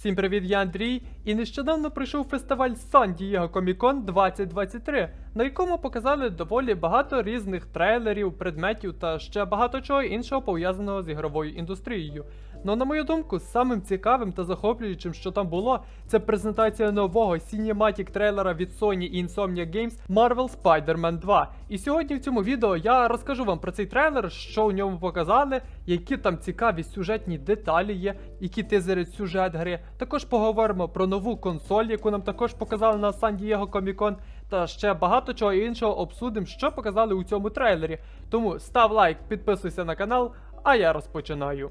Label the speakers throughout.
Speaker 1: Всім привіт, я Андрій, і нещодавно прийшов фестиваль Сан Дієго Комікон 2023, на якому показали доволі багато різних трейлерів, предметів та ще багато чого іншого пов'язаного з ігровою індустрією. Ну, на мою думку, самим цікавим та захоплюючим, що там було, це презентація нового Cinematic трейлера від Sony і Insomnia Games Marvel Spider-Man 2. І сьогодні в цьому відео я розкажу вам про цей трейлер, що в ньому показали, які там цікаві сюжетні деталі є, які тизерять сюжет гри. Також поговоримо про нову консоль, яку нам також показали на San Diego Comic Con, та ще багато чого іншого обсудимо, що показали у цьому трейлері. Тому став лайк, підписуйся на канал, а я розпочинаю.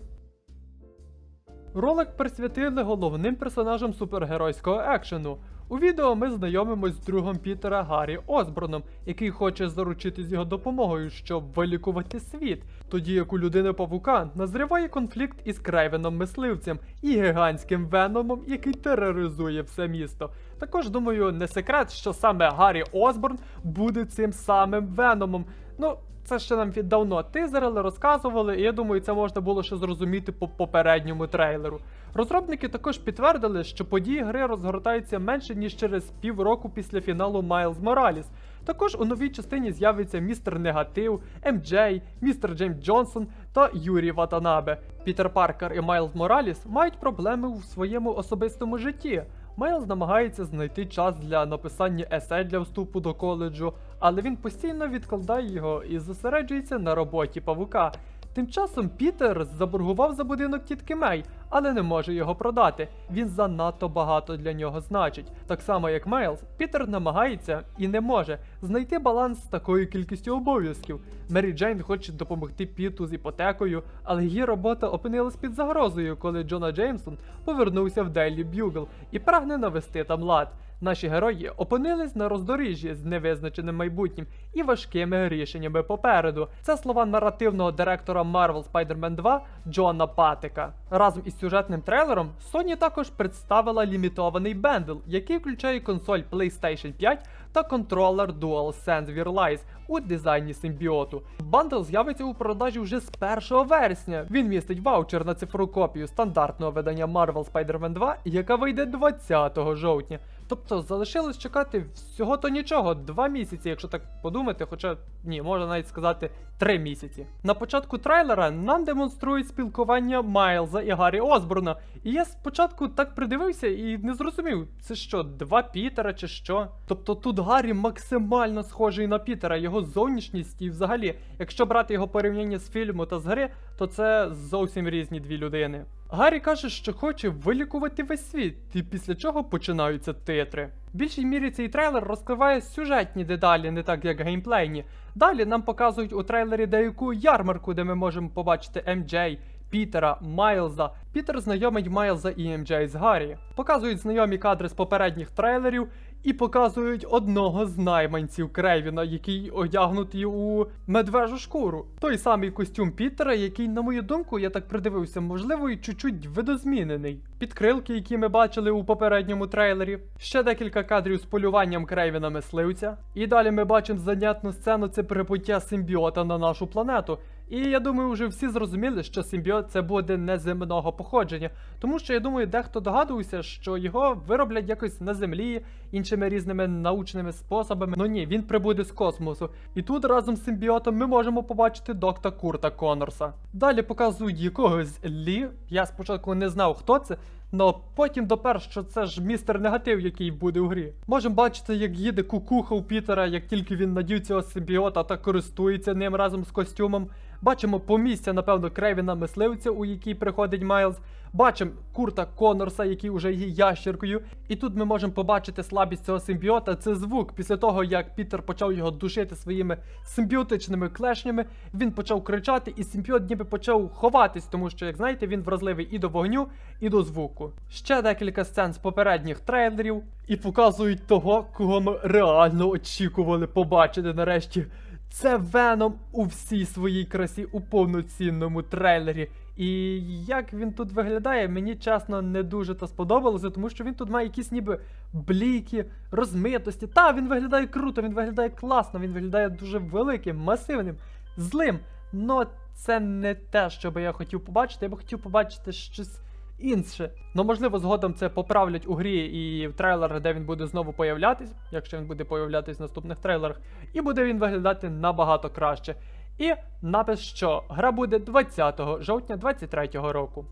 Speaker 1: Ролик присвятили головним персонажам супергеройського екшену. У відео ми знайомимось з другом Пітера Гаррі Осборном, який хоче заручитись його допомогою, щоб вилікувати світ, тоді як у людини павука назріває конфлікт із Крейвеном мисливцем і гігантським веномом, який тероризує все місто. Також думаю, не секрет, що саме Гаррі Осборн буде цим самим веномом. Ну, це ще нам віддавно тизерили, розказували, і я думаю, це можна було ще зрозуміти по попередньому трейлеру. Розробники також підтвердили, що події гри розгортаються менше ніж через півроку після фіналу Майлз Мораліс. Також у новій частині з'явиться містер Негатив, МД, містер Джеймс Джонсон та Юрій Ватанабе. Пітер Паркер і Майлз Мораліс мають проблеми у своєму особистому житті. Майлз намагається знайти час для написання есе для вступу до коледжу, але він постійно відкладає його і зосереджується на роботі павука. Тим часом Пітер заборгував за будинок тітки Мей, але не може його продати. Він занадто багато для нього значить. Так само як Майлз, Пітер намагається і не може знайти баланс з такою кількістю обов'язків. Мері Джейн хоче допомогти Піту з іпотекою, але її робота опинилась під загрозою, коли Джона Джеймсон повернувся в Дейлі Б'югл і прагне навести там лад. Наші герої опинились на роздоріжжі з невизначеним майбутнім і важкими рішеннями попереду. Це слова наративного директора Marvel Spider-Man 2 Джона Патика. Разом із сюжетним трейлером Sony також представила лімітований бендл, який включає консоль PlayStation 5 та контролер DualSense Virtualize у дизайні симбіоту. Бандл з'явиться у продажі вже з 1 вересня. Він містить ваучер на цифру копію стандартного видання Marvel Spider-Man 2, яка вийде 20 жовтня. Тобто залишилось чекати всього то нічого, два місяці, якщо так подумати, хоча ні, можна навіть сказати три місяці. На початку трейлера нам демонструють спілкування Майлза і Гаррі Осборна. І я спочатку так придивився і не зрозумів, це що, два Пітера чи що? Тобто тут Гаррі максимально схожий на Пітера, його зовнішність і взагалі, якщо брати його порівняння з фільму та з гри, то це зовсім різні дві людини. Гаррі каже, що хоче вилікувати весь світ, і після чого починаються титри. В більшій мірі цей трейлер розкриває сюжетні деталі, не так як геймплейні. Далі нам показують у трейлері деяку ярмарку, де ми можемо побачити МД, Пітера, Майлза. Пітер знайомить Майлза і МД з Гаррі. Показують знайомі кадри з попередніх трейлерів і показують одного з найманців Крейвіна, який одягнутий у медвежу шкуру. Той самий костюм Пітера, який, на мою думку, я так придивився, можливо, і чуть-чуть видозмінений. Підкрилки, які ми бачили у попередньому трейлері. Ще декілька кадрів з полюванням Крейвіна мисливця. І далі ми бачимо занятну сцену це прибуття симбіота на нашу планету. І я думаю, вже всі зрозуміли, що симбіот це буде неземного походження, тому що я думаю, дехто догадується, що його вироблять якось на землі іншими різними научними способами. Ну ні, він прибуде з космосу. І тут разом з симбіотом ми можемо побачити доктора Курта Конорса. Далі показують якогось Лі. Я спочатку не знав, хто це. Но потім допер, що це ж містер негатив, який буде у грі. Можемо бачити, як їде кукуха у Пітера, як тільки він надів цього симбіота та користується ним разом з костюмом. Бачимо помістя, напевно, Крейвіна мисливця, у який приходить Майлз. Бачимо Курта Конорса, який уже є ящеркою. І тут ми можемо побачити слабість цього симбіота. Це звук. Після того, як Пітер почав його душити своїми симбіотичними клешнями, він почав кричати, і симбіот ніби почав ховатись, тому що, як знаєте, він вразливий і до вогню, і до звуку. Ще декілька сцен з попередніх трейлерів і показують того, кого ми реально очікували побачити нарешті. Це Веном у всій своїй красі у повноцінному трейлері. І як він тут виглядає, мені чесно не дуже то сподобалося, тому що він тут має якісь ніби бліки, розмитості. Та, він виглядає круто, він виглядає класно, він виглядає дуже великим, масивним, злим. Но це не те, що би я хотів побачити. Я би хотів побачити щось інше. Ну можливо, згодом це поправлять у грі і в трейлерах, де він буде знову появлятись, якщо він буде появлятись в наступних трейлерах, і буде він виглядати набагато краще. І напис, що гра буде 20 жовтня 2023 року.